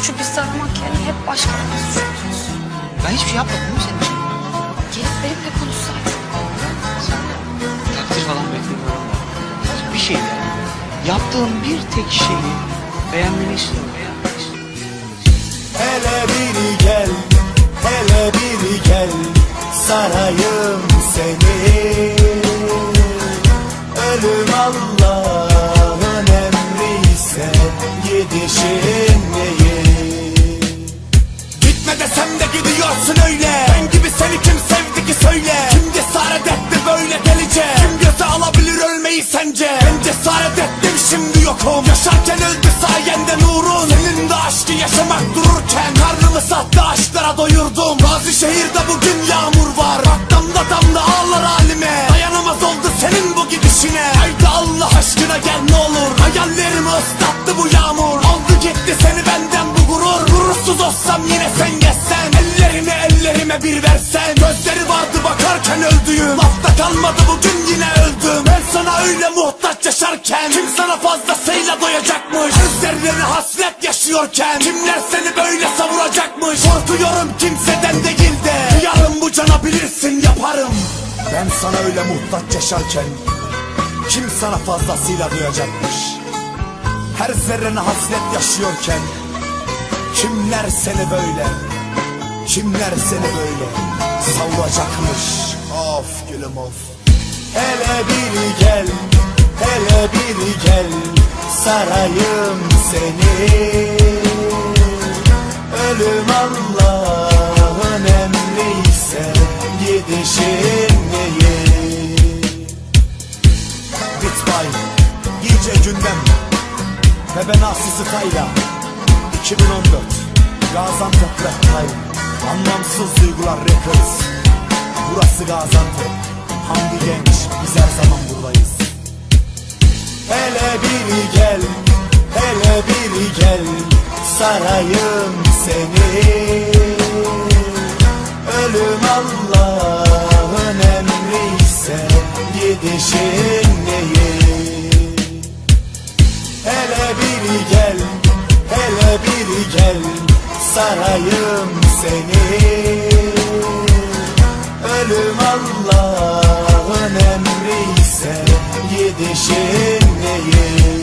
suçu bizde aramak yerine hep başkalarını suçluyorsun. Ben hiçbir şey yapmadım değil mi senin için? Gelip benimle konuşsaydın. Takdir falan beklemiyorum. Bir şey de yaptığım bir tek şeyi beğenmeni istiyorum. Beğenmeni istiyorum. Hele biri gel, hele biri gel Sarayım seni Ölüm Allah'ın cesaret etti böyle delice Kim göze alabilir ölmeyi sence? Ben cesaret ettim şimdi yokum. Yaşarken öldü sayende nurun. Senin de aşkı yaşamak dururken Karnımı sahte aşklara doyurdum. Bazı şehirde bugün yağmur kalmadı bugün yine öldüm. Ben sana öyle muhtaç yaşarken Kim sana fazlasıyla doyacakmış? Gözlerine hasret yaşıyorken Kimler seni böyle savuracakmış? Korkuyorum kimseden değil de Duyarım bu cana bilirsin yaparım. Ben sana öyle muhtaç yaşarken Kim sana fazlasıyla doyacakmış? Her zerrene hasret yaşıyorken Kimler seni böyle Kimler seni böyle savuracakmış Of gülüm of Hele biri gel Hele biri gel Sarayım seni. Ölüm Allah'ın emriyse Gidişin değil Bitbay Giyce gündem Ve ben Aslı Tayla 2014 Gaziantep Rap Time Anlamsız duygular records Burası Gaziantep. Hamdi Genç Biz her zaman buradayız. Hele biri gel Hele biri gel Sarayım seni. Ölüm Allah'ın emriyse Gidişin değil Hele biri gel, hele biri gel Sarayım seni Gidişin değil